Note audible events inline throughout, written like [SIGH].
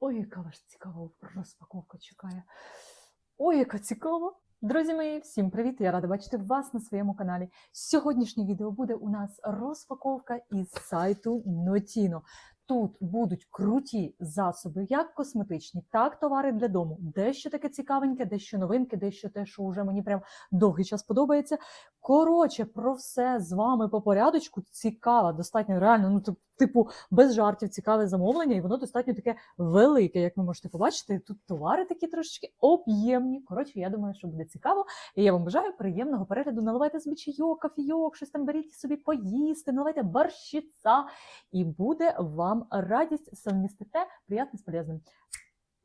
Ой, яка вас цікава розпаковка чекає. Ой, яка цікава! Друзі мої, всім привіт! Я рада бачити вас на своєму каналі. Сьогоднішнє відео буде у нас розпаковка із сайту Notino. Тут будуть круті засоби, як косметичні, так товари для дому. Дещо таке цікавеньке, дещо новинки, дещо те, що вже мені прям довгий час подобається. Коротше, про все з вами по порядочку. Цікаво, достатньо реально. Ну, тип- типу, без жартів, цікаве замовлення, і воно достатньо таке велике, як ви можете побачити. Тут товари такі трошечки об'ємні. Коротше, я думаю, що буде цікаво. І я вам бажаю приємного перегляду. Наливайте собі чайок, кофійок, щось там беріть собі поїсти, наливайте борщиця, і буде вам радість совмістите приємне з полезним.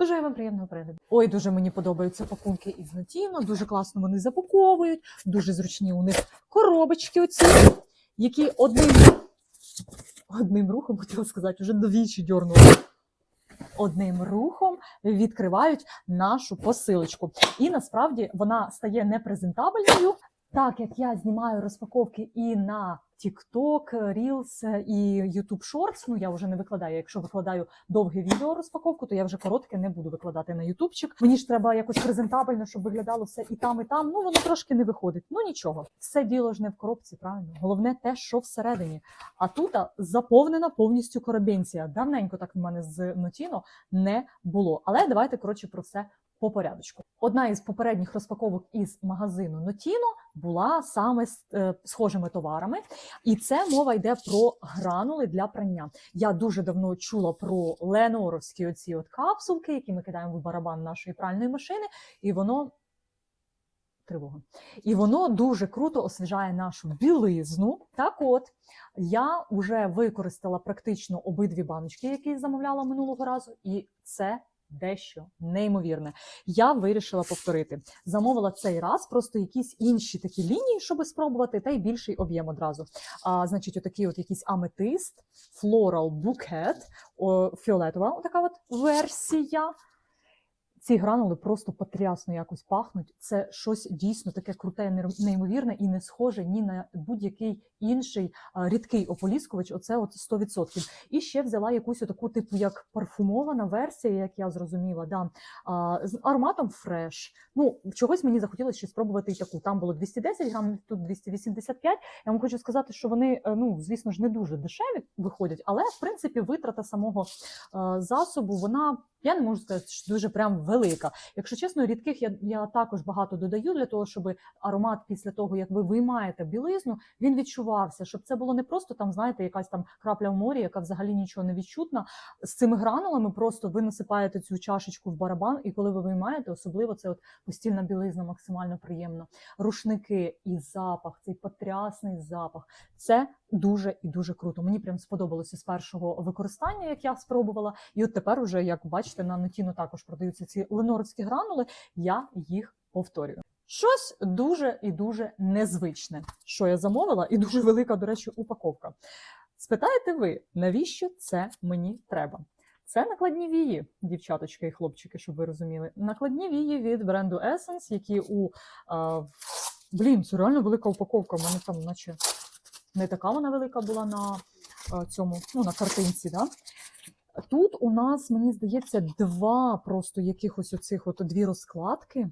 Бажаю вам приємного перегляду. Ой, дуже мені подобаються пакунки із Notino, дуже класно вони запаковують, дуже зручні у них коробочки оці, які одним, одним рухом, [LAUGHS] хотіла сказати, вже двічі дьорнули. Одним рухом відкривають нашу посилочку. І насправді вона стає непрезентабельною, так як я знімаю розпаковки і на TikTok, Reels і YouTube Shorts, ну я вже не викладаю. Якщо викладаю довге відео розпаковку, то я вже коротке не буду викладати на ютубчик. Мені ж треба якось презентабельно, щоб виглядало все і там, і там. Ну воно трошки не виходить. Ну нічого, все діло ж не в коробці, правильно. Головне те, що всередині. А тут заповнена повністю коробенція. Давненько так в мене з Notino не було. Але давайте коротше про все по порядочку. Одна із попередніх розпаковок із магазину Notino була саме з е, схожими товарами, і це мова йде про гранули для прання. Я дуже давно чула про леноровські оці от капсулки, які ми кидаємо в барабан нашої пральної машини, і воно. Тривога. І воно дуже круто освіжає нашу білизну. Так от, я вже використала практично обидві баночки, які замовляла минулого разу, і це дещо неймовірне. Я вирішила повторити. Замовила цей раз просто якісь інші такі лінії, щоб спробувати, та й більший об'єм одразу. А, значить, отакий от якийсь аметист, floral bouquet, фіолетова, така от версія. Ці гранули просто потрясно якось пахнуть. Це щось дійсно таке круте, неймовірне і не схоже ні на будь-який інший рідкий ополіскувач. Оце от 100%. І ще взяла якусь таку, типу, як парфумована версія, як я зрозуміла, да, з ароматом фреш. Ну, чогось мені захотілося ще спробувати таку. Там було 210 грамів, тут 285. Я вам хочу сказати, що вони, е, ну, звісно ж, не дуже дешеві виходять, але в принципі витрата самого е, засобу, вона. Я не можу сказати, що дуже прям велика. Якщо чесно, рідких я, я також багато додаю для того, щоб аромат після того, як ви виймаєте білизну, він відчувався, щоб це було не просто там, знаєте, якась там крапля в морі, яка взагалі нічого не відчутна. З цими гранулами просто ви насипаєте цю чашечку в барабан, і коли ви виймаєте, особливо це от постільна білизна максимально приємно. Рушники і запах, цей потрясний запах. Це дуже і дуже круто. Мені прям сподобалося з першого використання, як я спробувала. І от тепер, уже, як бачите, на Нотіно також продаються ці леноровські гранули. Я їх повторюю. Щось дуже і дуже незвичне, що я замовила, і дуже велика, до речі, упаковка. Спитаєте ви, навіщо це мені треба? Це накладні вії, дівчаточки і хлопчики, щоб ви розуміли. Накладні вії від бренду Essence, які у а, блін, це реально велика упаковка. У мене там, наче не така вона велика була на а, цьому, ну на картинці. Да? Тут у нас, мені здається, два просто якихось оцих от дві розкладки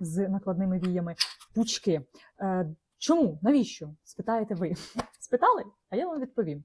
з накладними віями, пучки. Е, чому? Навіщо? Спитаєте ви? [LAUGHS] Спитали? А я вам відповім.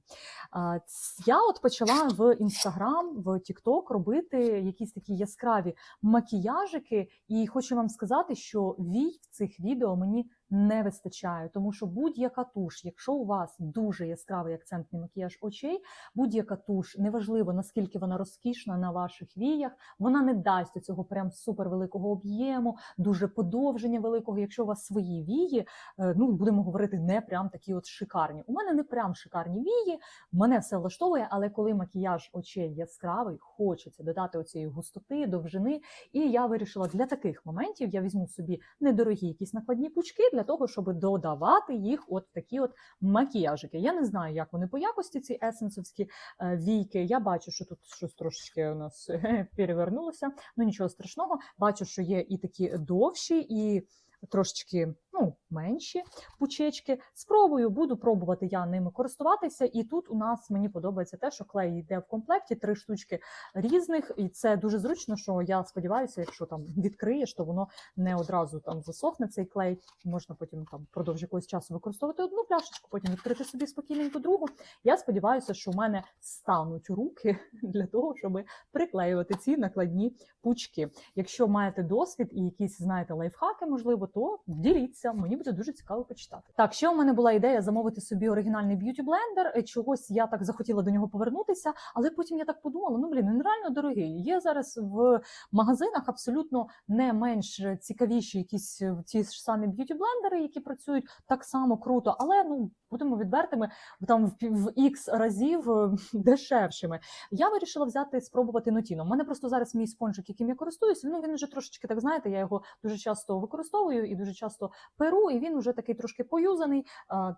Я от почала в Інстаграм, в Тікток робити якісь такі яскраві макіяжики, і хочу вам сказати, що вій в цих відео мені не вистачає, тому що будь-яка туш, якщо у вас дуже яскравий акцентний макіяж очей, будь-яка туш, неважливо наскільки вона розкішна на ваших віях, вона не дасть цього прям супер великого об'єму, дуже подовження великого. Якщо у вас свої вії, е, ну будемо говорити, не прям такі от шикарні. У мене не прям шикарні вії, мене все влаштовує, але коли макіяж очей яскравий, хочеться додати оцієї густоти, довжини. І я вирішила для таких моментів я візьму собі недорогі якісь накладні пучки для того, щоб додавати їх от такі от макіяжики. Я не знаю, як вони по якості, ці есенсовські е, війки. Я бачу, що тут щось трошечки у нас [LAUGHS] перевернулося. Ну нічого страшного. Бачу, що є і такі довші, і трошечки ну, менші пучечки. Спробую, буду пробувати я ними користуватися. І тут у нас мені подобається те, що клей йде в комплекті, три штучки різних, і це дуже зручно. Що я сподіваюся, якщо там відкриєш, то воно не одразу там засохне цей клей. Можна потім там впродовж якогось часу використовувати одну пляшечку, потім відкрити собі спокійненько другу. Я сподіваюся, що в мене стануть руки [LAUGHS] для того, щоб приклеювати ці накладні пучки. Якщо маєте досвід і якісь знаєте лайфхаки, можливо, то діліться. Мені буде дуже цікаво почитати. Так, ще у мене була ідея замовити собі оригінальний б'юті блендер. Чогось я так захотіла до нього повернутися, але потім я так подумала: ну блін, він реально дорогий. Є зараз в магазинах абсолютно не менш цікавіші якісь е, ті ж самі б'юті блендери, які працюють так само круто, але ну будемо відвертими там в, X разів е, [LAUGHS] дешевшими. Я вирішила взяти спробувати нотіно. У мене просто зараз мій спонжик, яким я користуюся. Ну він вже трошечки так знаєте. Я його дуже часто використовую і дуже часто перу, і він вже такий трошки поюзаний.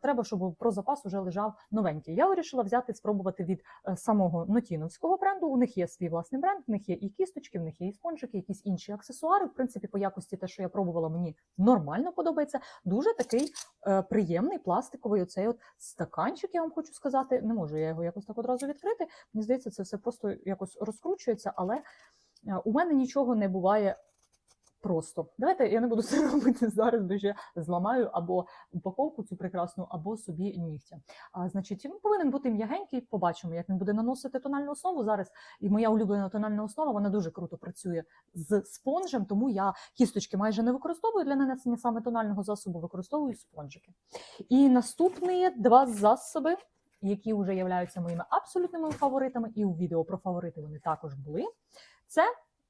Треба, щоб про запас уже лежав новенький. Я вирішила взяти спробувати від е, самого нотіновського бренду. У них є свій власний бренд, в них є і кісточки, в них є і спонжики, якісь інші аксесуари. В принципі, по якості те, що я пробувала, мені нормально подобається. Дуже такий е, приємний пластиковий оцей от стаканчик. Я вам хочу сказати. Не можу я його якось так одразу відкрити. Мені здається, це все просто якось розкручується, але е, у мене нічого не буває. Просто давайте я не буду [LAUGHS] це робити зараз, бо ще зламаю або упаковку цю прекрасну, або собі нігтя. А значить, він повинен бути м'ягенький. Побачимо, як він буде наносити тональну основу зараз. І моя улюблена тональна основа вона дуже круто працює з спонжем, тому я кісточки майже не використовую для нанесення саме тонального засобу, використовую спонжики. І наступні два засоби, які вже являються моїми абсолютними фаворитами, і у відео про фаворити вони також були. Це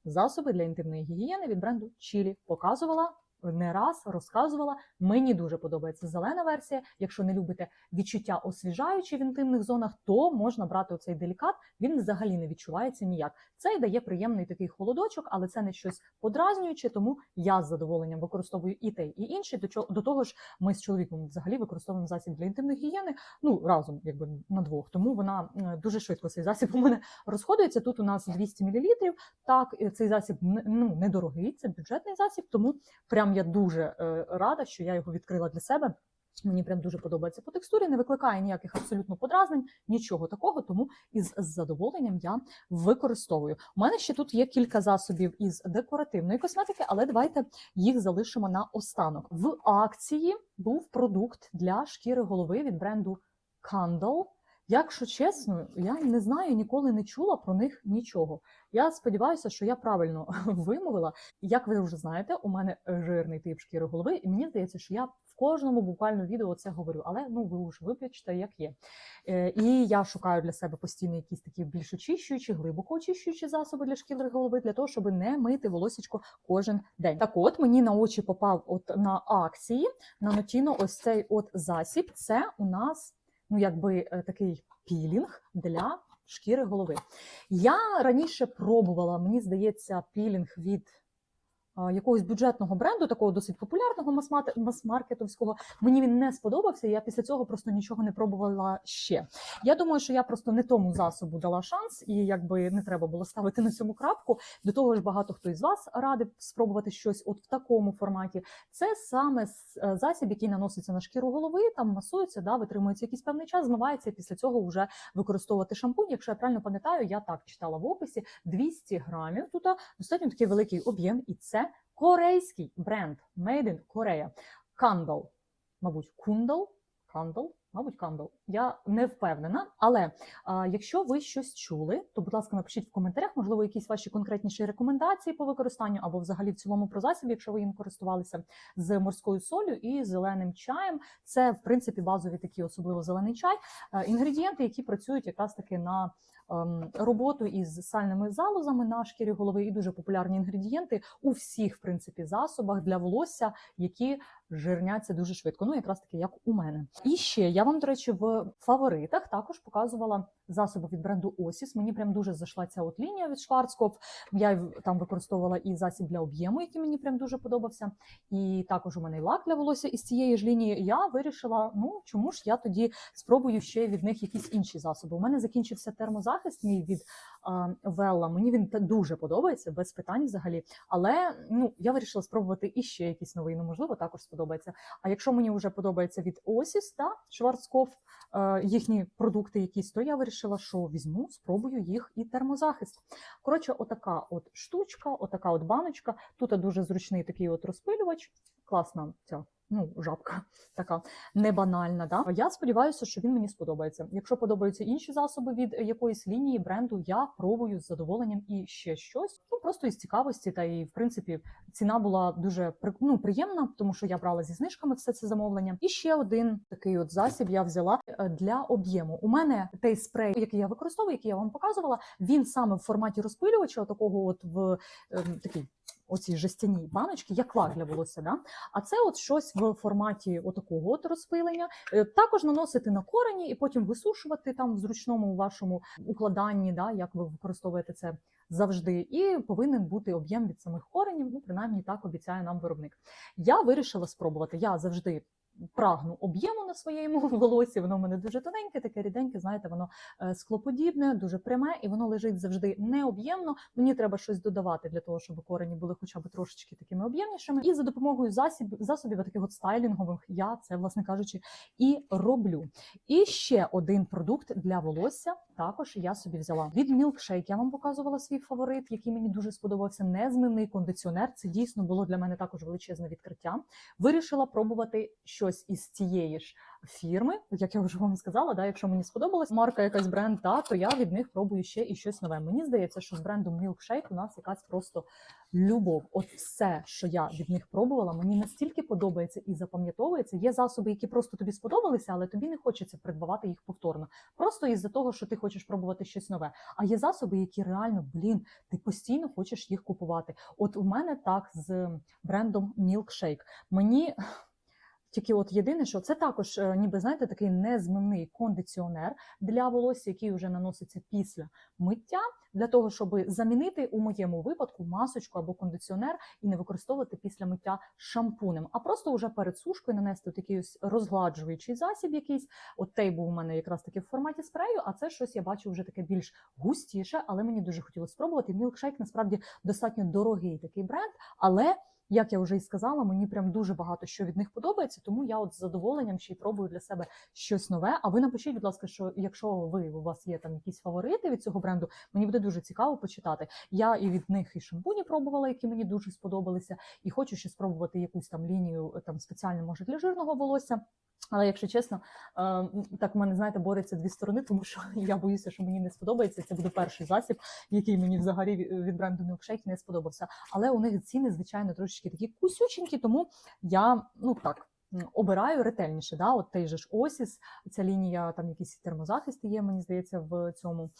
засоби для інтимної гігієни від бренду Chili. Показувала не раз, розказувала. Мені дуже подобається зелена версія. Якщо не любите відчуття освіжаючі в інтимних зонах, то можна брати оцей делікат. Він взагалі не відчувається ніяк. Це дає приємний такий холодочок, але це не щось подразнююче, тому я з задоволенням використовую і те, і інший. До чого до того ж, ми з чоловіком взагалі використовуємо засіб для інтимної гігієни. Ну разом, якби на двох. Тому вона е, дуже швидко цей засіб у мене розходується. Тут у нас 200 мл. Так, е, цей засіб ну недорогий, це бюджетний засіб, тому прям я дуже е, рада, що я його відкрила для себе. Мені прям дуже подобається по текстурі, не викликає ніяких абсолютно подразнень, нічого такого, тому із задоволенням я використовую. У мене ще тут є кілька засобів із декоративної косметики, але давайте їх залишимо на останок. В акції був продукт для шкіри голови від бренду Candle. Якщо чесно, я не знаю, ніколи не чула про них нічого. Я сподіваюся, що я правильно [LAUGHS] вимовила. Як ви вже знаєте, у мене жирний тип шкіри голови, і мені здається, що я в кожному буквально відео це говорю. Але ну ви ж вибачте, як є. Е, І я шукаю для себе постійно якісь такі більш очищуючі, глибоко очищуючі засоби для шкіри голови, для того, щоб не мити волосічко кожен день. Так, от мені на очі попав от на акції на Notino ось цей от засіб. Це у нас ну якби е, такий пілінг для шкіри голови. Я раніше пробувала, мені здається, пілінг від якогось бюджетного бренду, такого досить популярного мас-маркетовського. Мені він не сподобався. Я після цього просто нічого не пробувала ще. Я думаю, що я просто не тому засобу дала шанс, і якби не треба було ставити на цьому крапку. До того ж, багато хто із вас радив спробувати щось от в такому форматі. Це саме е, засіб, який наноситься на шкіру голови, там масується, да, витримується якийсь певний час, змивається. і Після цього вже використовувати шампунь. Якщо я правильно пам'ятаю, я так читала в описі 200 грамів. Тут достатньо такий великий об'єм, і корейський бренд Made in Korea. Candle, мабуть, Kundal, Candle, мабуть, Candle. Я не впевнена, але а, якщо ви щось чули, то будь ласка, напишіть в коментарях, можливо, якісь ваші конкретніші рекомендації по використанню або взагалі в цілому про засіб, якщо ви їм користувалися з морською солью і зеленим чаєм. Це в принципі базові такі, особливо зелений чай, е, інгредієнти, які працюють якраз таки на роботу із сальними залозами на шкірі голови, і дуже популярні інгредієнти у всіх в принципі засобах для волосся, які жирняться дуже швидко. Ну якраз таки як у мене. І ще я вам, до речі, в фаворитах також показувала засоби від бренду Осіс. Мені прям дуже зайшла ця от лінія від Schwarzkopf. Я там використовувала і засіб для об'єму, який мені прям дуже подобався. І також у мене і лак для волосся із цієї ж лінії. Я вирішила, ну чому ж я тоді спробую ще від них якісь інші засоби. У мене закінчився термозахист. Термозахист мій від Велла. Мені він дуже подобається, без питань взагалі. Але ну я вирішила спробувати іще якийсь новий. Ну можливо, також сподобається. А якщо мені вже подобається від Осіс та Шварцкоф е, їхні продукти якісь, то я вирішила, що візьму, спробую їх і термозахист. Коротше, отака от штучка, отака от баночка. Тут дуже зручний такий от розпилювач. Класна ця. Ну, жабка [LAUGHS] така не банальна. Да? Я сподіваюся, що він мені сподобається. Якщо подобаються інші засоби від якоїсь лінії бренду, я пробую з задоволенням і ще щось. Ну просто із цікавості, та і в принципі ціна була дуже ну, приємна, тому що я брала зі знижками все це замовлення. І ще один такий от засіб я взяла е, для об'єму. У мене той спрей, який я використовую, який я вам показувала, він саме в форматі розпилювача, такого от в ем, такій. Оці жестяні баночки, як лак для волосся, да? а це от щось в форматі отакого от розпилення. Е, Також наносити на корені і потім висушувати там в зручному вашому укладанні, да, як ви використовуєте це завжди. І повинен бути об'єм від самих коренів. Ну, принаймні так обіцяє нам виробник. Я вирішила спробувати. Я завжди. Прагну об'єму на своєму [LAUGHS] волосі, воно в мене дуже тоненьке, таке ріденьке, знаєте, воно е, склоподібне, дуже пряме, і воно лежить завжди необ'ємно. Мені треба щось додавати для того, щоб корені були хоча б трошечки такими об'ємнішими. І за допомогою засіб, засобів таких от стайлінгових я це, власне кажучи, і роблю. І ще один продукт для волосся. Також я собі взяла від Milkshake. Я вам показувала свій фаворит, який мені дуже сподобався. Незмінний кондиціонер. Це дійсно було для мене також величезне відкриття. Вирішила пробувати щось із цієї ж фірми, як я вже вам сказала. Да, якщо мені сподобалась марка, якась бренд, та то я від них пробую ще і щось нове. Мені здається, що з брендом Milkshake у нас якась просто любов. От все, що я від них пробувала, мені настільки подобається і запам'ятовується. Є засоби, які просто тобі сподобалися, але тобі не хочеться придбавати їх повторно. Просто із-за того, що ти хочеш пробувати щось нове. А є засоби, які реально, блін, ти постійно хочеш їх купувати. От у мене так з брендом Milkshake. Мені. Тільки от єдине, що це також, е, ніби знаєте, такий незмивний кондиціонер для волосся, який вже наноситься після миття, для того, щоб замінити у моєму випадку масочку або кондиціонер і не використовувати після миття шампунем, а просто вже перед сушкою нанести такий ось розгладжуючий засіб, якийсь. От той був у мене якраз таки в форматі спрею, а це щось я бачу вже таке більш густіше, але мені дуже хотілося спробувати. Milkshake насправді достатньо дорогий такий бренд, але. Як я вже і сказала, мені прям дуже багато що від них подобається, тому я от з задоволенням ще й пробую для себе щось нове. А ви напишіть, будь ласка, що якщо ви у вас є там якісь фаворити від цього бренду, мені буде дуже цікаво почитати. Я і від них і шампуні пробувала, які мені дуже сподобалися, і хочу ще спробувати якусь там лінію е, там спеціально може для жирного волосся. Але якщо чесно, е, так в мене знаєте, борються дві сторони, тому що [LAUGHS] я боюся, що мені не сподобається. Це буде перший засіб, який мені взагалі від- від бренду Milkshake не сподобався. Але у них ціни, звичайно, трошечки такі кусюченькі, тому я ну так. Обираю ретельніше, да, от той же ж Осіс, ця лінія, там якісь термозахисти є, мені здається, в цьому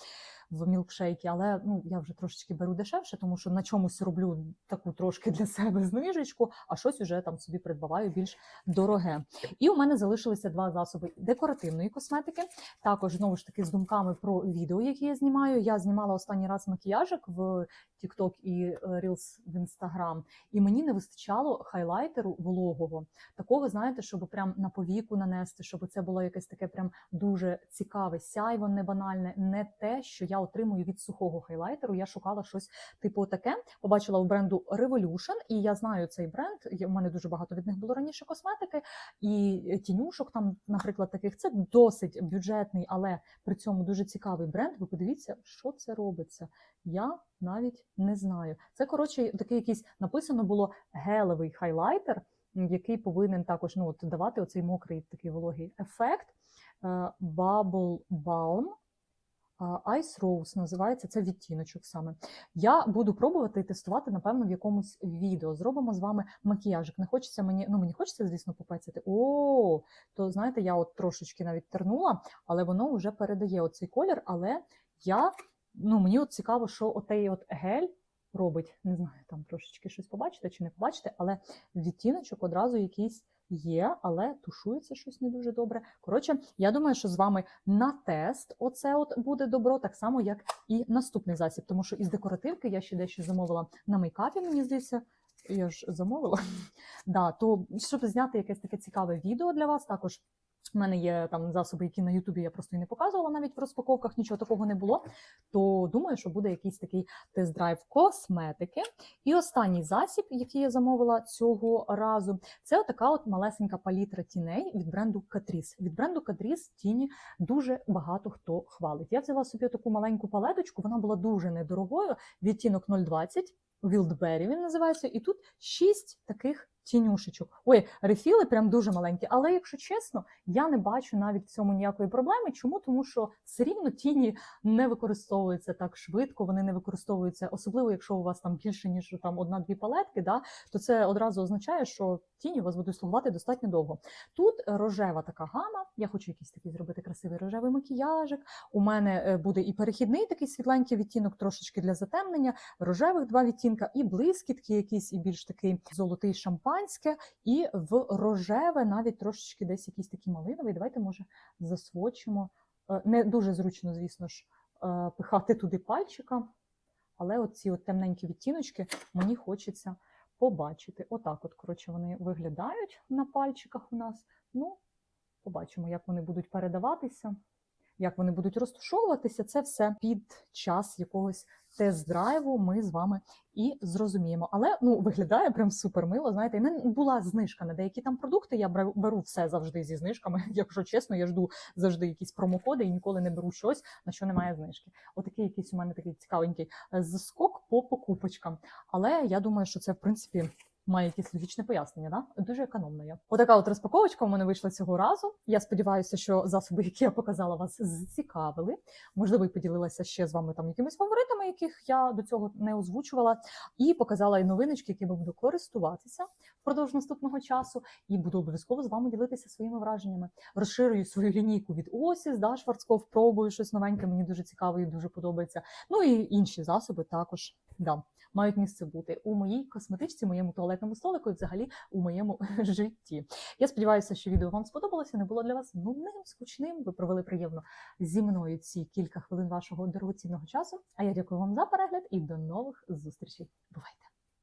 в мілкшейкі, але ну я вже трошечки беру дешевше, тому що на чомусь роблю таку трошки для себе знижечку, а щось уже там собі придбаваю більш дороге. І у мене залишилися два засоби декоративної косметики. Також знову ж таки з думками про відео, які я знімаю. Я знімала останній раз макіяжик в TikTok і е, Reels в Instagram, і мені не вистачало хайлайтеру вологого. Такого, знаєте, щоб прям на повіку нанести, щоб це було якесь таке прям дуже цікаве сяйво, не банальне, не те, що я отримую від сухого хайлайтеру. Я шукала щось типу таке. Побачила у бренду Revolution, і я знаю цей бренд. У мене дуже багато від них було раніше косметики і тінюшок. Там, наприклад, таких це досить бюджетний, але при цьому дуже цікавий бренд. Ви подивіться, що це робиться. Я навіть не знаю. Це коротше такий якийсь написано було гелевий хайлайтер, який повинен також ну, от, давати оцей мокрий такий вологий ефект. Е, Bubble Balm. Ice Rose називається це відтіночок саме. Я буду пробувати і тестувати, напевно, в якомусь відео. Зробимо з вами макіяжик. Не хочеться мені, ну мені хочеться, звісно, попецяти. О, то знаєте, я от трошечки навіть тернула, але воно вже передає оцей колір. Але я, ну мені от цікаво, що отей от гель робить. Не знаю, там трошечки щось побачите чи не побачите, але відтіночок одразу якийсь є, але тушується щось не дуже добре. Коротше, я думаю, що з вами на тест оце от буде добро, так само, як і наступний засіб, тому що із декоративки я ще дещо замовила на мейкапі, мені здається. Я ж замовила. [LAUGHS] Да, то щоб зняти якесь таке цікаве відео для вас, також У мене є там засоби, які на Ютубі я просто і не показувала, навіть в розпаковках нічого такого не було. То думаю, що буде якийсь такий тест-драйв косметики. І останній засіб, який я замовила цього разу, це отака от малесенька палітра тіней від бренду Catrice. Від бренду Catrice тіні дуже багато хто хвалить. Я взяла собі таку маленьку палеточку, вона була дуже недорогою. Відтінок 0,20, Wildberry він називається, і тут шість таких тінюшечок. Ой, рефіли прям дуже маленькі. Але якщо чесно, я не бачу навіть в цьому ніякої проблеми. Чому? Тому що все рівно тіні не використовуються так швидко, вони не використовуються, особливо якщо у вас там більше ніж там одна-дві палетки, да, то це одразу означає, що тіні у вас будуть слугувати достатньо довго. Тут рожева така гама. Я хочу якийсь такий зробити красивий рожевий макіяжик. У мене е, буде і перехідний такий світленький відтінок, трошечки для затемнення, рожевих два відтінка, і блискітки, якийсь, і більш такий золотий шампанське, і в рожеве навіть трошечки десь якийсь такий малиновий. Давайте, може, засвочимо. Е, Не дуже зручно, звісно ж, е, пихати туди пальчика, але оці от темненькі відтіночки мені хочеться побачити. Отак, от, коротше, вони виглядають на пальчиках у нас. Ну, побачимо, як вони будуть передаватися, як вони будуть розташовуватися. Це все під час якогось тест-драйву ми з вами і зрозуміємо. Але ну виглядає прям супер мило. Знаєте, і не була знижка на деякі там продукти. Я беру, все завжди зі знижками. [LAUGHS] Якщо чесно, я жду завжди якісь промокоди і ніколи не беру щось, на що немає знижки. Отакий якийсь у мене такий цікавенький е, заскок по покупочкам. Але я думаю, що це в принципі. Має якесь логічне пояснення, да? дуже економно я. Отака от розпаковочка у мене вийшла цього разу. Я сподіваюся, що засоби, які я показала, вас зацікавили. Можливо, і поділилася ще з вами там якимись фаворитами, яких я до цього не озвучувала, і показала і новиночки, якими буду користуватися впродовж наступного часу, і буду обов'язково з вами ділитися своїми враженнями. Розширюю свою лінійку від Осіс, да, Шварцков, пробую щось новеньке. Мені дуже цікаво і дуже подобається. Ну і інші засоби також да, мають місце бути у моїй косметичці, моєму туалетному столику і взагалі у моєму [LAUGHS] житті. Я сподіваюся, що відео вам сподобалося, не було для вас нудним, скучним. Ви провели приємно зі мною ці кілька хвилин вашого дорогоцінного часу. А я дякую вам за перегляд і до нових зустрічей. Бувайте!